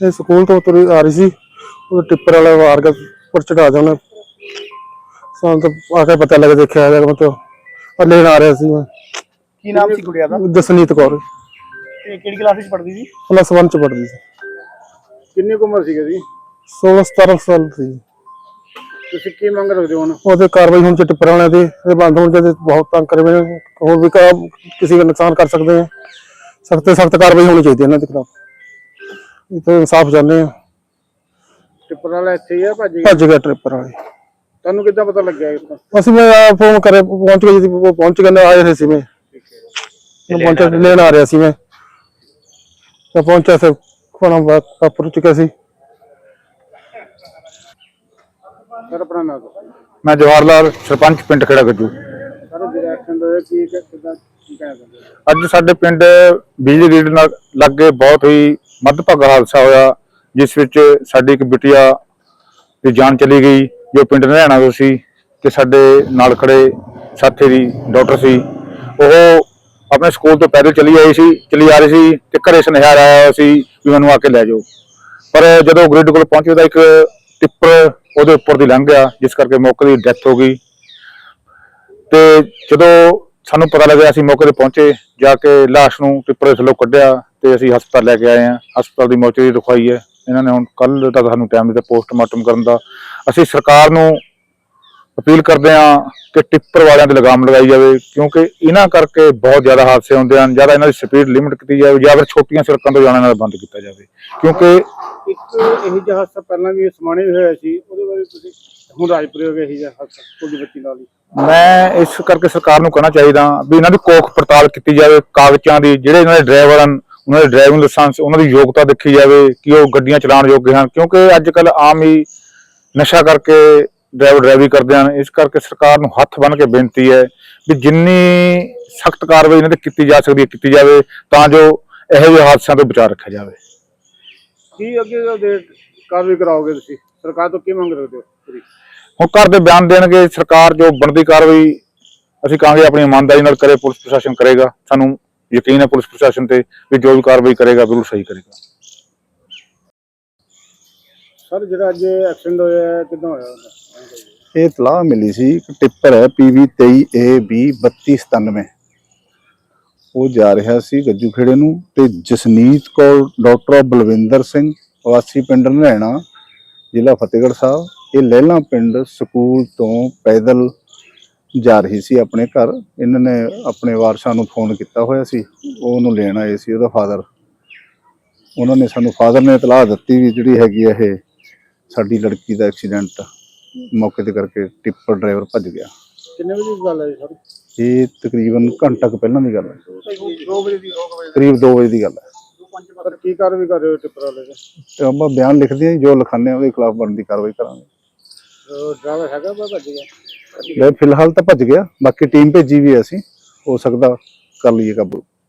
ਇਹ ਸਕੂਲ ਤੋਂ ਤੁਰੀ ਆ ਰਹੀ ਸੀ। ਉਹ ਟਿੱਪਰ ਵਾਲਾ ਵਾਰ ਕੇ ਉੱਪਰ ਚੜਾ ਦਿਆ ਉਹਨੇ ਸਾਨੂੰ ਤਾਂ ਆ ਕੇ ਪਤਾ ਲੱਗ ਦੇਖਿਆ ਮਤਲਬ ਆ ਰਿਹਾ ਸੀ ਮੈਂ। ਕੀ ਨਾਮ ਸੀ ਗੁੜੀਆ ਦਾ? ਜਸਨੀਤ ਕੌਰ। ਤੇ ਕਿਹੜੀ ਕਲਾਸ ਵਿੱਚ ਪੜ੍ਹਦੀ ਸੀ? ਪਲੱਸ 1 ਚ ਪੜ੍ਹਦੀ ਸੀ। ਕਿੰਨੀ ਕੁ ਉਮਰ ਸੀਗੀ ਜੀ 16 17 ਸਾਲ ਸੀ। ਤੁਸੀਂ ਕੀ ਮੰਗ ਰੱਖਦੇ ਹੋ ਹੁਣ? ਉਹਦੇ ਕਾਰਵਾਈ ਹੁਣ ਚ ਟਿੱਪਰ ਵਾਲਿਆਂ ਦੀ ਇਹ ਬੰਦ ਹੋਣ ਚਾਹੀਦੇ ਬਹੁਤ ਤੰਗ ਕਰੇ ਹੋਏ ਨੇ। ਹੋਰ ਵੀ ਕਿਸੇ ਦਾ ਨੁਕਸਾਨ ਕਰ ਸਕਦੇ ਆ ਸਖਤ ਸਖਤ ਕਾਰਵਾਈ ਹੋਣੀ ਚਾਹੀਦੀ ਇਹਨਾਂ ਦੇ ਖਿਲਾਫ। ਇਹ ਤਾਂ ਇਨਸਾਫ ਚਾਹੁੰਦੇ ਆ। ਟਿੱਪਰ ਵਾਲਾ ਇੱਥੇ ਹੀ ਆ ਭਾਜੀ? ਭੱਜ ਗਿਆ ਟ੍ਰਿਪਰ ਵਾਲੇ ਤੁਹਾਨੂੰ ਕਿੱਦਾਂ ਪਤਾ ਲੱਗਿਆ ਇਸ ਦਾ ਅਸੀਂ ਮੈਂ ਫੋਨ ਕਰੇ ਪਹੁੰਚ ਗਏ ਉਹ ਪਹੁੰਚ ਗਏ ਨੇ ਆਏ ਹੋਏ ਸੀ ਮੈਂ। ਮੈਂ ਪਹੁੰਚਿਆ ਲੈਣ ਆ ਰਿਹਾ ਸੀ ਮੈਂ। ਤਾਂ ਪਹੁੰਚਿਆ ਸੀ ਖਾਣਾ ਵਾਪਰ ਚੁੱਕਿਆ ਸੀ। ਸਰ ਆਪਣਾ ਨਾਮ ਦੱਸੋ। ਮੈਂ ਜਵਾਹਰ ਲਾਲ ਸਰਪੰਚ ਪਿੰਡ ਖੇੜਾ ਗੱਜੂ। ਸਰ ਐਕਸੀਡੈਂਟ ਹੋਇਆ ਕੀ ਕਿੱਦਾਂ ਕੀ? ਅੱਜ ਸਾਡੇ ਪਿੰਡ ਬਿਜਲੀ ਗ੍ਰਿਡ ਨਾਲ ਲੱਗੇ ਬਹੁਤ ਹੀ ਮੱਧਭਾਗਾ ਹਾਦਸਾ ਹੋਇਆ, ਜਿਸ ਵਿੱਚ ਸਾਡੀ ਇੱਕ ਬਿਟਿਆ ਦੀ ਜਾਨ ਚਲੀ ਗਈ, ਜੋ ਪਿੰਡ ਨਹਿਣਾ ਤੋਂ ਸੀ ਤੇ ਸਾਡੇ ਨਾਲ ਖੜੇ ਸਾਥੀ ਦੀ ਡਾਕਟਰ ਸੀ। ਉਹ ਆਪਣੇ ਸਕੂਲ ਤੋਂ ਪੈਦਲ ਚਲੀ ਆਈ ਸੀ, ਚਲੀ ਆ ਰਹੀ ਸੀ ਤੇ ਘਰੇ ਸੁਨੇਹਾ ਆਇਆ ਹੋਇਆ ਸੀ ਵੀ ਮੈਨੂੰ ਆ ਕੇ ਲੈ ਜਾਓ। ਪਰ ਜਦੋਂ ਗ੍ਰਿਡ ਕੋਲ ਪਹੁੰਚੇ ਤਾਂ ਇੱਕ ਟਿੱਪਰ ਉਹਦੇ ਉੱਪਰ ਦੀ ਲੰਘ ਗਿਆ, ਜਿਸ ਕਰਕੇ ਮੌਕੇ ਦੀ ਡੈਥ ਹੋ ਗਈ। ਤੇ ਜਦੋਂ ਸਾਨੂੰ ਪਤਾ ਲੱਗਿਆ, ਅਸੀਂ ਮੌਕੇ ਤੇ ਪਹੁੰਚੇ, ਜਾ ਕੇ ਲਾਸ਼ ਨੂੰ ਟਿੱਪਰ ਦੇ ਥੱਲੋਂ ਕੱਢਿਆ। ਤੇ ਅਸੀਂ ਹਸਪਤਾਲ ਲੈ ਕੇ ਆਏ ਹਾਂ। ਹਸਪਤਾਲ ਦੀ ਮੌਚਰੀ ਰਖਵਾਈ ਹੈ। ਇਹਨਾਂ ਨੇ ਹੁਣ ਕੱਲ ਤੱਕ ਸਾਨੂੰ ਟਾਈਮ ਦਿੱਤਾ ਪੋਸਟਮਾਰਟਮ ਕਰਨ ਦਾ। ਅਸੀਂ ਸਰਕਾਰ ਨੂੰ ਅਪੀਲ ਕਰਦੇ ਹਾਂ ਕਿ ਟਿੱਪਰ ਵਾਲਿਆਂ ਤੇ ਲਗਾਮ ਲਗਾਈ ਜਾਵੇ ਕਿਉਂਕਿ ਇਹਨਾਂ ਕਰਕੇ ਬਹੁਤ ਜ਼ਿਆਦਾ ਹਾਦਸੇ ਹੁੰਦੇ ਹਨ। ਜ਼ਿਆਦਾ ਇਹਨਾਂ ਦੀ ਸਪੀਡ ਲਿਮਿਟ ਕੀਤੀ ਜਾਵੇ ਜਾਂ ਫਿਰ ਛੋਟੀਆਂ ਸੜਕਾਂ ਤੋਂ ਜਾਣਾ ਨਾਲ ਬੰਦ ਕੀਤਾ ਜਾਵੇ। ਕਿਉਂਕਿ ਇੱਕ ਇਹੀ ਜਿਹਾ ਹਾਦਸਾ ਪਹਿਲਾਂ ਵੀ ਸਮਾਣੇ ਹੋਇਆ ਸੀ ਉਹਦੇ ਬਾਰੇ ਤੁਸੀਂ ਹੁਣ ਰਾਜਪੁਰੇ ਹੋ ਗਿਆ ਇਹੀ ਜਿਹਾ ਹਾਦਸਾ ਤੁਹਾਡੀ ਬੱਚੀ ਨਾਲ ਹੀ ਮੈਂ ਇਸ ਕਰਕੇ ਸਰਕਾਰ ਨੂੰ ਕਹਿਣਾ ਚਾਹੀਦਾ ਵੀ ਇਹਨਾਂ ਦੀ ਕੋਖ ਪੜਤਾਲ ਕੀਤੀ ਜਾਵੇ। ਕਾਗਜ਼ਾਂ ਦੀ ਜਿਹੜੇ ਇਹਨਾਂ ਦੇ ਡਰਾਈਵਰ ਹਨ ਉਹਨਾਂ ਦੇ ਡਰਾਈਵਿੰਗ ਲਾਇਸੈਂਸ ਉਹਨਾਂ ਦੀ ਯੋਗਤਾ ਦੇਖੀ ਜਾਵੇ ਕਿ ਉਹ ਗੱਡੀਆਂ ਚਲਾਉਣ ਯੋਗ ਹਨ। ਕਿਉਂਕਿ ਅੱਜ ਕੱਲ ਆਮ ਹੀ ਨਸ਼ਾ ਕਰਕੇ ਡਰਾਈਵਰ ਡਰਾਈਵੀ ਕਰਦੇ ਹਨ। ਇਸ ਕਰਕੇ ਸਰਕਾਰ ਨੂੰ ਹੱਥ ਬੰਨ੍ਹ ਕੇ ਬੇਨਤੀ ਹੈ ਵੀ ਜਿੰਨੀ ਸਖਤ ਕਾਰਵਾਈ ਇਹਨਾਂ ਤੇ ਕੀਤੀ ਜਾ ਸਕਦੀ ਹੈ ਕੀਤੀ ਜਾਵੇ ਤਾਂ ਜੋ ਇਹੋ ਜਿਹੇ ਹਾਦਸਿਆਂ ਤੋਂ ਬਚਾਅ ਰੱਖਿਆ ਜਾਵੇ। ਕੀ ਅੱਗੇ ਦੇ ਕਾਰਵਾਈ ਕਰਾਓਗੇ ਤੁਸੀਂ? ਸਰਕਾਰ ਤੋਂ ਕੀ ਮੰਗ ਰੱਖਦੇ ਹੋ ਹੁਣ ਘਰ ਦੇ ਬਿਆਨ ਦੇਣਗੇ। ਸਰਕਾਰ ਜੋ ਬਣਦੀ ਕਾਰਵਾਈ ਅਸੀਂ ਕਹਾਂਗੇ ਆਪਣੀ ਇਮਾਨਦਾਰੀ ਨਾਲ ਕਰੇ ਪੁਲਿਸ ਪ੍ਰਸ਼ਾਸਨ ਕਰੇਗਾ। ਸਾਨੂੰ ਯਕੀਨ ਹੈ ਪੁਲਿਸ ਪ੍ਰਸ਼ਾਸਨ ਤੇ ਵੀ ਜੋ ਵੀ ਕਾਰਵਾਈ ਕਰੇਗਾ ਬਿਲਕੁਲ ਸਹੀ ਕਰੇਗਾ ਸਰ ਜਿਹੜਾ ਅੱਜ ਐਕਸੀਡੈਂਟ ਹੋਇਆ ਹੈ, ਕਿੱਦਾਂ ਹੋਇਆ? ਇਹ ਇਤਲਾਹ ਮਿਲੀ ਸੀ ਇੱਕ ਟਿੱਪਰ ਹੈ PV 23AB 3297 ਉਹ ਜਾ ਰਿਹਾ ਸੀ ਗੱਜੂ ਖੇੜੇ ਨੂੰ ਤੇ ਜਸਨੀਤ ਕੌਰ ਡਾਕਟਰ ਬਲਵਿੰਦਰ ਸਿੰਘ ਵਾਸੀ ਪਿੰਡ ਨਰੈਣਾ ਜ਼ਿਲ੍ਹਾ ਫਤਿਹਗੜ੍ਹ ਸਾਹਿਬ ਇਹ ਲਹਿਲਾ ਪਿੰਡ ਸਕੂਲ ਤੋਂ ਪੈਦਲ ਜਾ ਰਹੀ ਸੀ ਆਪਣੇ ਘਰ। ਇਹਨਾਂ ਨੇ ਆਪਣੇ ਵਾਰਸਾਂ ਨੂੰ ਫੋਨ ਕੀਤਾ ਹੋਇਆ ਸੀ। ਉਹ ਉਹਨੂੰ ਲੈਣ ਆਏ ਸੀ ਉਹਦਾ ਫਾਦਰ ਉਹਨਾਂ ਨੇ ਸਾਨੂੰ ਫਾਦਰ ਨੇ ਇਤਲਾਹ ਦਿੱਤੀ ਵੀ ਜਿਹੜੀ ਹੈਗੀ ਇਹ ਸਾਡੀ ਲੜਕੀ ਦਾ ਐਕਸੀਡੈਂਟ ਮੌਕੇ ਤੇ ਕਰਕੇ ਟਿੱਪਰ ਡਰਾਈਵਰ ਭੱਜ ਗਿਆ। ਕਿੰਨੇ ਵਜੇ ਦੀ ਗੱਲ ਹੈ ਸਰ? ਇਹ ਤਕਰੀਬਨ ਘੰਟਾ ਕੁ ਪਹਿਲਾਂ ਦੀ ਗੱਲ ਹੈ। 2 ਵਜੇ ਦੀ 2 ਵਜੇ ਕਰੀਬ 2 ਵਜੇ ਦੀ ਗੱਲ ਹੈ। ਸਰ ਕੀ ਕਾਰਵਾਈ ਕਰ ਰਹੇ ਹੋ ਟਿੱਪਰ ਵਾਲੇ ਦੇ ਤੇ ਆਪਾਂ ਬਿਆਨ ਲਿਖਦੇ ਹਾਂ ਜੀ, ਜੋ ਲਿਖਾਉਂਦੇ ਹਾਂ ਉਹਦੇ ਖਿਲਾਫ ਬਣਦੀ ਕਾਰਵਾਈ ਕਰਾਂਗੇ। ਡਰਾਈਵਰ ਹੈਗਾ ਭੱਜ ਗਿਆ? ਲੈ ਫਿਲਹਾਲ ਤਾਂ ਭੱਜ ਗਿਆ। ਬਾਕੀ ਟੀਮ ਭੇਜੀ ਵੀ ਹੈ ਅਸੀਂ। ਹੋ ਸਕਦਾ ਕਰ ਲਈਏ ਕਾਬੂ।